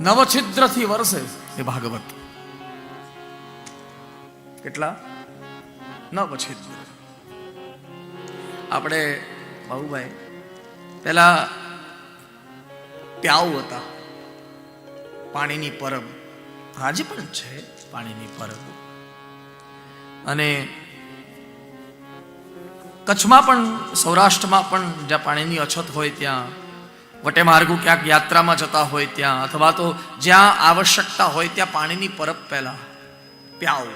નવછિદ્રથી વરસે એ ભાગવત. કેટલા? નવછિદ્ર. આપણે બાબુભાઈ પેલા પ્યાઉ હતા. પાણીની પરબ. આજે પણ છે પાણીની પરબ. અને કચ્છમાં પણ, સૌરાષ્ટ્રમાં પણ જ્યાં પાણીની અછત હોય ત્યાં વટે માર્ગો ક્યાંક યાત્રામાં જતા હોય ત્યાં, અથવા તો જ્યાં આવશ્યકતા હોય ત્યાં પાણીની પરબ પહેલા પ્યાવ.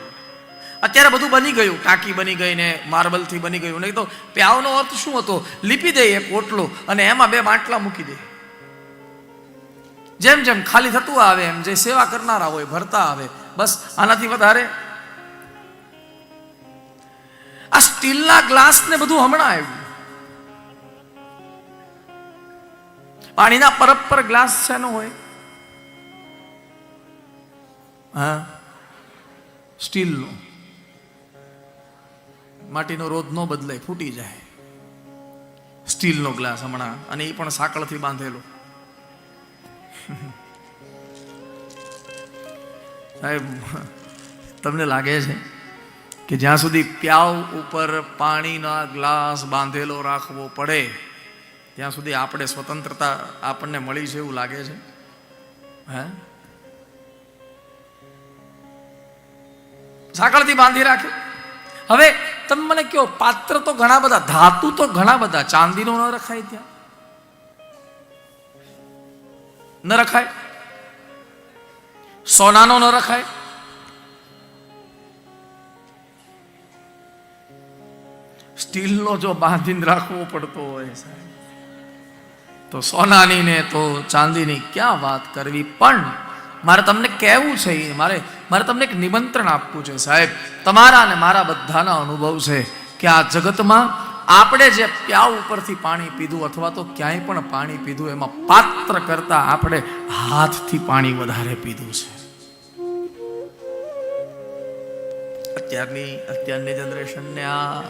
અત્યારે બધું બની ગયું, ટાંકી બની ગઈ ને માર્બલથી બની ગયું. નહીં તો પ્યાવનો અર્થ શું હતો? લીપી દે એક ઓટલો અને એમાં બે માટલા મૂકી દે. જેમ જેમ ખાલી થતું આવે, એમ જે સેવા કરનારા હોય, ભરતા આવે, બસ આનાથી વધારે. આ સ્ટીલના ગ્લાસ ને બધું હમણાં આવ્યું. પાણીના પરબ પર ગ્લાસ છે નો હોય. હા? સ્ટીલનો. માટીનો રોજ નો બદલાય, ફૂટી જાય. સ્ટીલનો ગ્લાસ હમણાં, અને એ પણ સાંકળથી બાંધેલો. સાહેબ, તમને લાગે છે કે જ્યાં સુધી પ્યાવ ઉપર પાણીના ગ્લાસ બાંધેલો રાખવો પડે ત્યાં સુધી આપણે સ્વતંત્રતા આપણને મળી છે એવું લાગે છે. હે? સાંકળથી બાંધી રાખે. હવે તમે મને કહો, પાત્ર તો ઘણા બધા, ધાતુ તો ઘણા બધા, ચાંદીનો ન રખાય ત્યાં? ન રખાય? સોનાનો ન રખાય? સ્ટીલનો જો બાંધીને રાખવો પડતો હોય સાહેબ. તો સોનાની ને તો ચાંદીની ક્યાં વાત કરવી? પણ મારે તમને કહેવું છે મારે મારે તમને એક નિમંત્રણ આપવું છે સાહેબ. તમારા અને મારા બધાના અનુભવ છે કે આ જગતમાં આપણે જે પ્યાવ ઉપરથી પાણી પીધું અથવા તો ક્યાંય પણ પાણી પીધું, એમાં પાત્ર કરતા આપણે હાથથી પાણી વધારે પીધું છે. અત્યારની અત્યારની જનરેશનને આ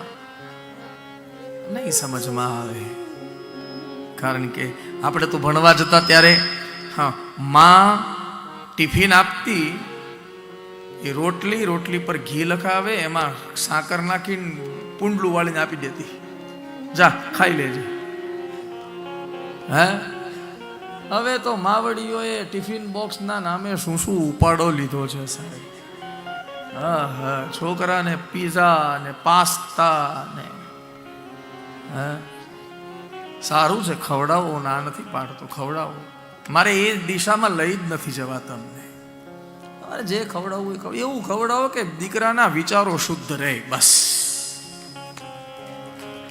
નહીં સમજમાં આવે. કારણ કે આપણે તો ભણવા જતા ત્યારે, હા, માં ટિફિન આપતી, એ રોટલી રોટલી પર ઘી લખાવે એમાં સાકર નાખીને પૂંડલું વાળીને આપી દેતી. જા, ખાઈ લેજે. હે? હવે તો માવડીઓએ ટિફિન બોક્સના નામે શું શું ઉપાડો લીધો છે સાહેબ? હા હા, છોકરાને પીઝા ને પાસ્તા ને, હે? સારું છે, ખવડાવો, ના નથી પાડતો, ખવડાવો. મારે એ દિશામાં લઈ જ નથી જવા તમને. જે ખવડાવવું એ એવું ખવડાવો કે દીકરાના વિચારો શુદ્ધ રહે, બસ.